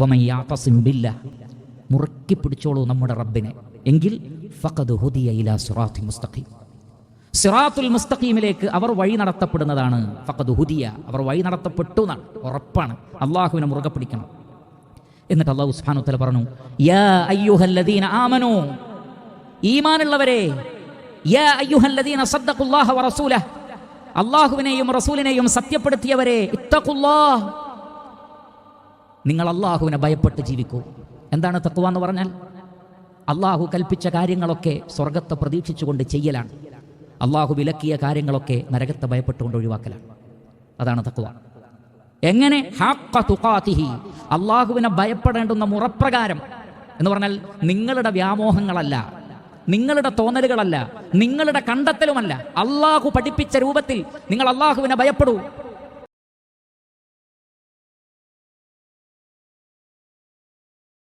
വമയ്യാസിംബില്ല മുറുക്കി പിടിച്ചോളൂ നമ്മുടെ റബ്ബിനെ. എങ്കിൽ ഫഖദ് ഹുദിയ ഇലാ സിറാത്തി മുസ്തഖീം. സിറാത്തുൽ മുസ്തഖീമിലേക്ക് അവർ വഴി നടത്തപ്പെടുന്നതാണ് ഫഖദ് ഹുദിയ. അവർ വഴി നടത്തപ്പെട്ടു എന്നാണ് ഉറപ്പാണ്. അള്ളാഹുവിനെ മുറുകെ പിടിക്കണം. എന്നിട്ട് അള്ളാഹു സുബ്ഹാനഹു വതആല പറഞ്ഞു യാ അയ്യുഹല്ലദീന ആമനു ഈമാനുള്ളവരെ യാ അയ്യുഹല്ലദീന സദ്ദഖുല്ലാഹ വറസൂലഹ് അള്ളാഹുവിനെയും റസൂലിനെയും സത്യപ്പെടുത്തിയവരെ ഇത്തഖുല്ലാഹ് നിങ്ങൾ അള്ളാഹുവിനെ ഭയപ്പെട്ട് ജീവിക്കൂ. എന്താണ് തക്കുവ എന്ന് പറഞ്ഞാൽ? അള്ളാഹു കൽപ്പിച്ച കാര്യങ്ങളൊക്കെ സ്വർഗത്തെ പ്രതീക്ഷിച്ചുകൊണ്ട് ചെയ്യലാണ്. അള്ളാഹു വിലക്കിയ കാര്യങ്ങളൊക്കെ നരകത്തെ ഭയപ്പെട്ടുകൊണ്ട് ഒഴിവാക്കലാണ്. അതാണ് തക്കുവ എങ്ങനെ? അള്ളാഹുവിനെ ഭയപ്പെടേണ്ടുന്ന മുറപ്രകാരം. എന്ന് പറഞ്ഞാൽ നിങ്ങളുടെ വ്യാമോഹങ്ങളല്ല നിങ്ങളുടെ തോന്നലുകളല്ല നിങ്ങളുടെ കണ്ടെത്തലുമല്ല. അള്ളാഹു പഠിപ്പിച്ച രൂപത്തിൽ നിങ്ങൾ അള്ളാഹുവിനെ ഭയപ്പെടൂ.